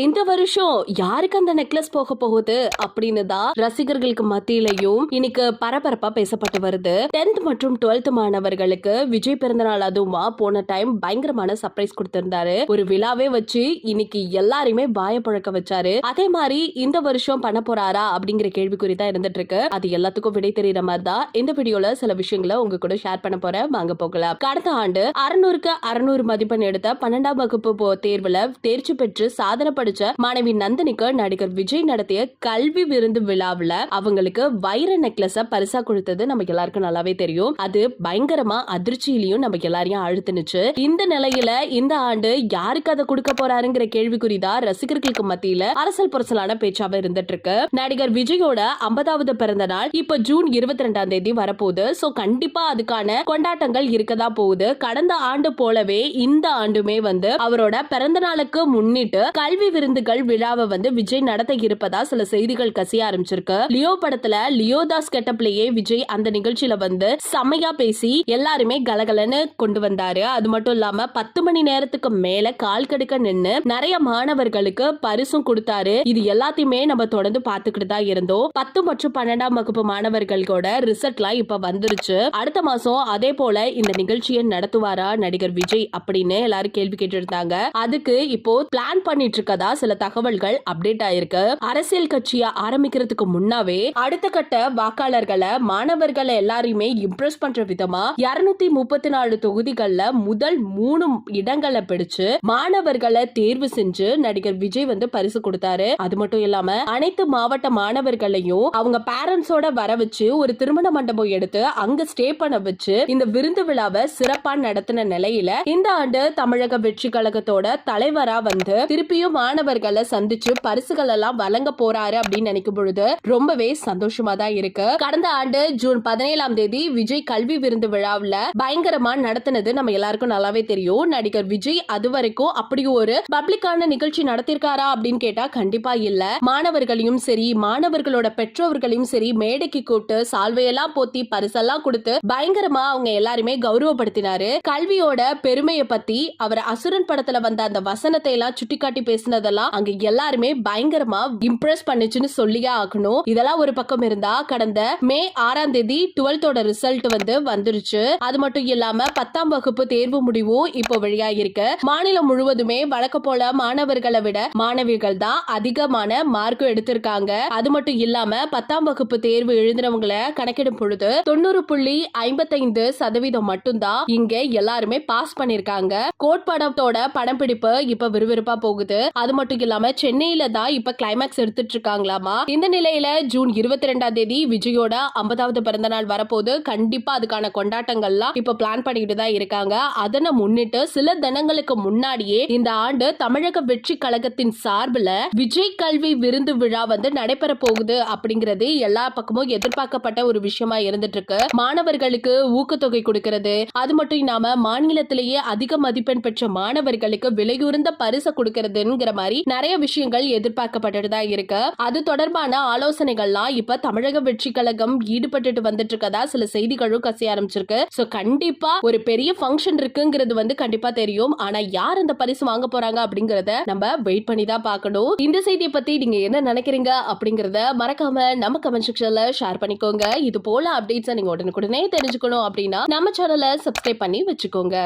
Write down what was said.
இந்த வருஷம் யாருக்கு அந்த நெக்லஸ் போக போகுது அப்படின்னு தான் ரசிகர்களுக்கு மத்தியிலையும் இன்னைக்கு பரபரப்பா பேசப்பட்டு வருது. டென்த் மற்றும் டுவெல்த் மாணவர்களுக்கு விஜய் பிறந்தநாள் அதுவுமா போன டைம் பயங்கரமான சர்ப்ரைஸ் கொடுத்திருந்தாரு. ஒரு விழாவே வச்சு இன்னைக்கு எல்லாரையுமே புழக்க வச்சாரு. அதே மாதிரி இந்த வருஷம் பண்ண போறாரா அப்படிங்கிற கேள்விக்குறி தான் இருந்துட்டு இருக்கு அது எல்லாத்துக்கும் விடை தெரியுற மாதிரி தான் இந்த வீடியோல சில விஷயங்களை உங்க கூட ஷேர் பண்ண போறேன். வாங்க போகலாம். கடந்த ஆண்டு அறுநூறுக்கு அறுநூறு மதிப்பெண் எடுத்த பன்னெண்டாம் வகுப்பு தேர்வுல தேர்ச்சி பெற்று சாதனை படிச்ச மாணவி நந்தினிக்கு நடிகர் விஜய் நடத்திய கல்வி விருந்து விழாவுல அவங்களுக்கு வைர நெக்லஸ பரிசா கொடுத்தது நமக்கு எல்லாருக்கும் நல்லாவே தெரியும். அது பயங்கரமா அதிர்ச்சியிலையும் நம்ம எல்லாரையும் அழுத்துனுச்சு. இந்த நிலையில இந்த ஆண்டு யாருக்கு அதை கொடுக்க போறாருங்கிற கேள்விக்குறிதான் ரசிகர்களுக்கு மத்தியில அரசல் புரசலான பேச்சாவே இருந்துட்டு இருக்கு நடிகர் விஜயோட ஐம்பதாவது பிறந்த நாள் இப்ப ஜூன் இருபத்தி ரெண்டாம் தேதி வரப்போகுது. சோ கண்டிப்பா அதுக்கான கொண்டாட்டங்கள் இருக்கதா போகுது. கடந்த ஆண்டு போலவே இந்த ஆண்டுமே வந்து அவரோட பிறந்த நாளுக்கு முன்னிட்டு கல்வி விருந்துகள் விழாவை வந்து விஜய் நடத்த இருப்பதா சில செய்திகள் கசிய ஆரம்பிச்சிருக்கு. லியோ படத்துல லியோதாஸ் கெட்டப்லயே விஜய் அந்த நிகழ்ச்சியில வந்து செம்மையா பேசி எல்லாருமே கலகலன்னு கொண்டு வந்தாரு. அது மட்டும் இல்லாம பத்து மணி நேரத்துக்கு மேல கால் கடுக்க நின்னு நிறைய மாணவர்களுக்கு பரிசும் கொடுத்தாரு. இது எல்லாத்தையுமே நம்ம தொடர்ந்து பார்த்துக்கிட்டு தான் இருந்தோம். பத்து மற்றும் பன்னெண்டாம் வகுப்பு மாணவர்களோட ரிசல்ட்லாம் இப்ப வந்துருச்சு. அடுத்த மாசம் அதே போல இந்த நிகழ்ச்சியை நடத்துவாரா நடிகர் விஜய் அப்படின்னு எல்லாரும் கேள்வி கேட்டு இருந்தாங்க அதுக்கு இப்போ பிளான் பண்ணிட்டு இருக்கதா சில தகவல்கள் அப்டேட் ஆயிருக்கு. அரசியல் கட்சியை ஆரம்பிக்கிறதுக்கு முன்னாவே அடுத்த கட்ட வாக்காளர்களை மாணவர்களை எல்லாரையுமே இம்ப்ரெஸ் பண்ற விதமா இருநூத்தி முப்பத்தி நாலு தொகுதிகள்ல முதல் மூணு இடங்களை பிடிச்சு மாணவர்களை தேர்வு செஞ்சு நடிகர் விஜய் வந்து பரிசு கொடுத்தாரு. அது மட்டும் இல்லாம அனைத்து மாவட்ட மாணவர்களையும் அவங்க பேரண்ட்ஸோட வர வச்சு ஒரு திருமண மண்டபம் எடுத்து அங்க ஸ்டே பண்ண வச்சு இந்த விருந்து விழாவை சிறப்பா நடத்தின நிலையில இந்த ஆண்டு தமிழக வெற்றி கழகத்தோட தலைவரா வந்து திருப்பியும் மாணவர்களை சந்திச்சு பரிசுகள் எல்லாம் வழங்க போறாரு அப்படின்னு நினைக்கும் பொழுது ரொம்பவே சந்தோஷமா தான் இருக்கு. கடந்த ஆண்டு ஜூன் பதினேழாம் தேதி விஜய் கல்வி விருந்து விழாவுல பயங்கரமா நடத்தினது நம்ம எல்லாருக்கும் நல்லாவே தெரியும். நடிகர் விஜய் அது வரைக்கும் அப்படி ஒரு பப்ளிக்கான நிகழ்ச்சி நடத்திருக்காரா அப்படின்னு கேட்டா கண்டிப்பா இல்ல. மாணவர்களையும் சரி மாணவர்களோட பெற்றோர்களையும் சரி மேடைக்கு கூப்பிட்டு சால்வையெல்லாம் போத்தி பரிசெல்லாம் கொடுத்து பயங்கரமா அவங்க எல்லாருமே கௌரவப்படுத்தினாரு. கல்வியோட பெருமையை பத்தி அவர் அசுரன் படத்துல வந்த அந்த வசனத்தை எல்லாம் சுட்டிக்காட்டி பேசினதெல்லாம் அங்க எல்லாருமே பயங்கரமா இம்ப்ரெஸ் பண்ணுச்சுன்னு சொல்லியே ஆகணும். இதெல்லாம் ஒரு பக்கம் இருந்தா கடந்த மே ஆறாம் தேதி டுவெல்த்தோட ரிசல்ட் வந்து வந்துருச்சு. அது மட்டும் இல்லாம பத்தாம் வகுப்பு தேர்வு முடிவும் இப்போ வெளியாகிருக்கு மாநிலம் முழுவதுமே வழக்க போல மாணவர்களை விட மாணவிகள் தான் அதிகமான மார்க் எடுத்திருக்காங்க. அது மட்டும் இல்லாம பத்தாம் வகுப்பு தேர்வு எழுதினவங்களை கணக்கிடும் பொழுது தொண்ணூறு புள்ளி ஐம்பத்தைந்து சதவீதம் மட்டும்தான் இங்க எல்லாருமே பாஸ் பண்ணிருக்காங்க கோட் படத்தோட படப்பிடிப்பு இப்ப விறுவிறுப்பா போகுது. அது மட்டும் இல்லாம சென்னையில தான் இப்ப கிளைமேக்ஸ் எடுத்துட்டு இருக்காங்களாமா இந்த நிலையில ஜூன் இருபத்தி ரெண்டாம் தேதி விஜயோட ஐம்பதாவது பிறந்த நாள் வரப்போது கண்டிப்பா அதுக்கான கொண்டாட்டங்கள்லாம் இப்ப பிளான் பண்ணிக்கிட்டு தான் இருக்காங்க. அதனை முன்னிட்டு சில தினங்களுக்கு முன்னாடியே இந்த ஆண்டு தமிழக வெற்றி கழகத்தின் சார்பில் விஜய் கல்வி விருந்து விழா வந்து நடைபெற போகுது அப்படிங்கிறது எல்லா பக்கமும் எதிர்பார்க்கப்பட்ட ஒரு விஷயமா இருந்துட்டு இருக்கு மாணவர்களுக்கு ஊக்கத்தொகை கொடுக்கிறது. அது மட்டும் இல்லாம மாநிலத்திலேயே அதிக மதிப்பெண் பெற்ற மாணவர்களுக்கு விலையுறந்த பரிசு கொடுக்கறதுங்கிற மாதிரி நிறைய விஷயங்கள் எதிர்பார்க்கப்பட்டுட்டு தான் இருக்கு. அது தொடர்பான ஆலோசனைகள்லாம் இப்ப தமிழக வெற்றி கழகம் ஈடுபட்டுட்டு வந்துட்டு இருக்கதா சில செய்திகளும் கசிய ஆரம்பிச்சிருக்கு. சோ கண்டிப்பா ஒரு பெரிய ஃபங்க்ஷன் இருக்குங்கிறது வந்து கண்டிப்பா தெரியும். ஆனா யார் அந்த பரிசு வாங்க போறாங்க அப்படிங்கறத நம்ம வெயிட் பண்ணி தான் பார்க்கணும். இந்த செய்தியை பத்தி நீங்க என்ன நினைக்கிறீங்க அப்படிங்கறத மறக்காம நம்ம கமெண்ட் செக்ஷன்ல ஷேர் பண்ணிக்கோங்க. இது போல அப்டேட்ஸ் நீங்க உடனுக்குடனே தெரிஞ்சுக்கணும் அப்படின்னா நம்ம சேனலை சப்ஸ்கிரைப் பண்ணி வச்சுக்கோங்க.